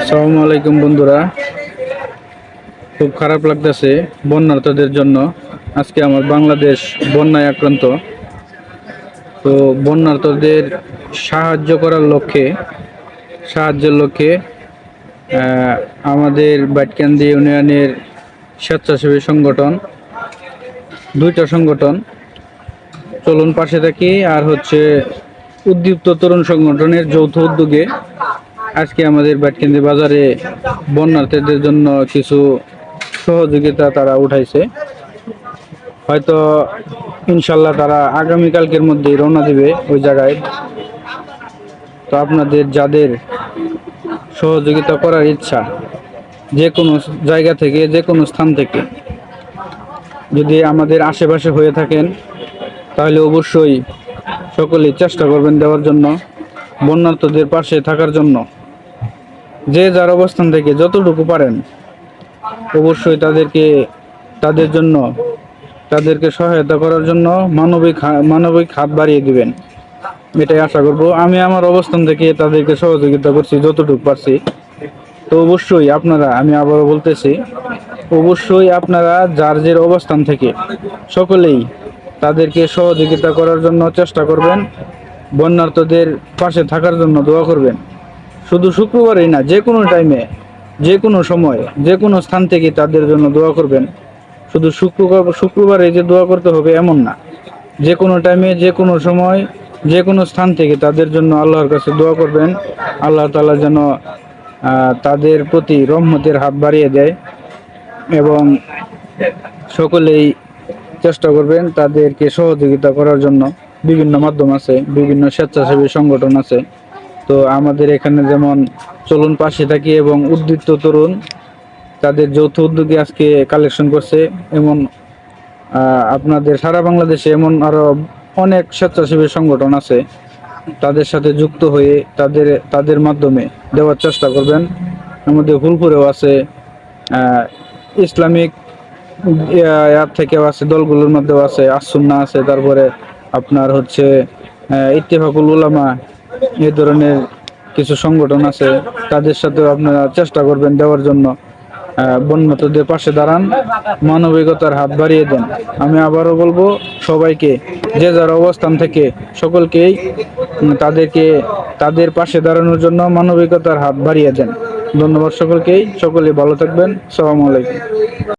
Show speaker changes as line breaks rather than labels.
আসসালামু আলাইকুম, বন্ধুরা। খুব খারাপ লাগতেছে বন্যার্থদের জন্য। আজকে আমার বাংলাদেশ বন্যায় আক্রান্ত। তো বন্যার্থদের সাহায্য করার লক্ষ্যে, সাহায্যের লক্ষ্যে আমাদের বাটকান্দি ইউনিয়নের স্বেচ্ছাসেবী সংগঠন, দুইটা সংগঠন, চলুন পাশে থাকি, আর হচ্ছে উদ্দীপ্ত তরুণ সংগঠনের যৌথ উদ্যোগে আজকে আমাদের বাটকেন্দ্রি বাজারে বন্যার্থীদের জন্য কিছু সহযোগিতা তারা উঠাইছে। হয়তো ইনশাল্লাহ তারা আগামীকালকের মধ্যেই রওনা দেবে ওই জায়গায়। তো আপনাদের যাদের সহযোগিতা করার ইচ্ছা, যে কোনো জায়গা থেকে, যে কোনো স্থান থেকে যদি আমাদের আশেপাশে হয়ে থাকেন, তাহলে অবশ্যই সকলেই চেষ্টা করবেন দেওয়ার জন্য বন্যার্থদের পাশে থাকার জন্য। যে যার অবস্থান থেকে যতটুকু পারেন, অবশ্যই তাদেরকে, তাদের জন্য, তাদেরকে সহায়তা করার জন্য মানবিক মানবিক হাত বাড়িয়ে দিবেন। এটাই আশা করব। আমি আমার অবস্থান থেকে তাদেরকে সহযোগিতা করছি, যতটুকু পারছি। তো অবশ্যই আপনারা, আমি আবারও বলতেছি, অবশ্যই আপনারা যার যে অবস্থান থেকে, সকলেই তাদেরকে সহযোগিতা করার জন্য চেষ্টা করবেন। বন্যার্থদের পাশে থাকার জন্য দোয়া করবেন। শুধু শুক্রবারই না, যে কোনো টাইমে যে কোনো সময়, যে কোনো স্থান থেকে তাদের জন্য দোয়া করবেন। শুধু শুক্রবার, শুক্রবারে যে দোয়া করতে হবে এমন না। যে কোনো টাইমে যে কোনো সময়, যে কোনো স্থান থেকে তাদের জন্য আল্লাহর কাছে দোয়া করবেন। আল্লাহ তালা যেন তাদের প্রতি রহমতের হাত বাড়িয়ে দেয় এবং সকলেই চেষ্টা করবেন তাদেরকে সহযোগিতা করার জন্য। বিভিন্ন মাধ্যম আছে, বিভিন্ন স্বেচ্ছাসেবী সংগঠন আছে। তো আমাদের এখানে যেমন চলুন পাশে থাকি এবং উদ্বৃত্ত তরুণ, তাদের যৌথ উদ্যোগে আজকে কালেকশন করছে। এমন আপনাদের সারা বাংলাদেশে এমন আরও অনেক স্বেচ্ছাসেবী সংগঠন আছে। তাদের সাথে যুক্ত হয়ে তাদের তাদের মাধ্যমে দেওয়ার চেষ্টা করবেন। আমাদের ফুলপুরেও আছে ইসলামিক ইয়ার থেকেও আছে, দলগুলোর মধ্যেও আছে আসুন্না আছে, তারপরে আপনার হচ্ছে ইত্তেফাকুল উলামা এই ধরনের কিছু সংগঠন আছে, তাদের সাথে আপনারা চেষ্টা করবেন দেওয়ার জন্য। বন্যতদের পাশে দাঁড়ান, মানবিকতার হাত বাড়িয়ে দেন। আমি আবারও বলব, সবাইকে, যে যার অবস্থান থেকে সকলকেই তাদেরকে, তাদের পাশে দাঁড়ানোর জন্য মানবিকতার হাত বাড়িয়ে দেন। ধন্যবাদ সকলকেই, সকলে ভালো থাকবেন। সালামু আলাইকুম।